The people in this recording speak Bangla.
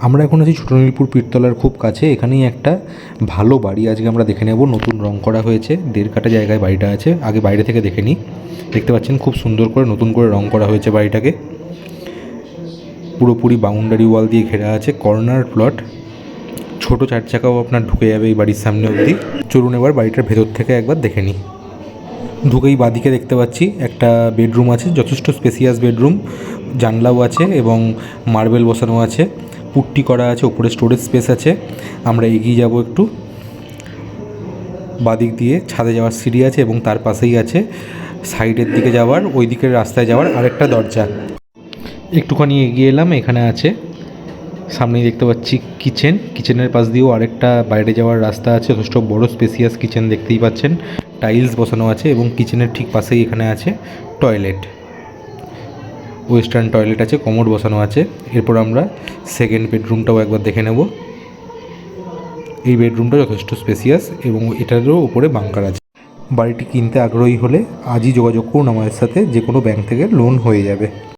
আমরা এখন আছি ছোটো নীলপুর পীরতলার খুব কাছে। এখানেই একটা ভালো বাড়ি। আজকে আমরা দেখে নেব নতুন রং করা হয়েছে। দেড় কাটা জায়গায় বাড়িটা আছে। আগে বাইরে থেকে দেখে নিই। দেখতে পাচ্ছেন খুব সুন্দর করে নতুন করে রং করা হয়েছে বাড়িটাকে। পুরোপুরি বাউন্ডারি ওয়াল দিয়ে ঘেরা আছে। Corner plot. ছোট চার চাকাও আপনার ঢুকে যাবে এই বাড়ির সামনে অবধি। চলুন এবার বাড়িটার ভেতর থেকে একবার দেখে নিই। ঢুকেই বাদিকে দেখতে পাচ্ছি একটা বেডরুম আছে, যথেষ্ট স্পেসিয়াস বেডরুম। জানলাও আছে এবং মার্বেল বসানো আছে। পুট্টি করা আছে, উপরে স্টোরেজ স্পেস আছে। আমরা এগিয়ে যাব একটু। বাদিক দিয়ে ছাদে যাওয়ার সিঁড়ি আছে এবং তার পাশেই আছে সাইডের দিকে যাওয়ার, ওই দিকের রাস্তায় যাওয়ার আরেকটা দরজা। একটুখানি এগিয়ে এলাম, এখানে আছে। সামনেই দেখতে পাচ্ছি কিচেন কিচেনের পাশ দিয়েও আরেকটা বাইরে যাওয়ার রাস্তা আছে, যথেষ্ট বড় স্পেসিয়াস কিচেন দেখতেই পাচ্ছেন। টাইলস বসানো আছে এবং কিচেনের ঠিক পাশেই এখানে আছে টয়লেট ওয়েস্টার্ন টয়লেট আছে, কমোড বসানো আছে। এরপর আমরা সেকেন্ড বেডরুমটাও একবার দেখে নেব। এই বেডরুমটা যথেষ্ট স্পেসিয়াস এবং এটারও উপরে বাংকার আছে। বাড়িটি কিনতে আগ্রহী হলে আজই যোগাযোগ করুন আমাদের সাথে যে কোনো ব্যাংক থেকে লোন হয়ে যাবে।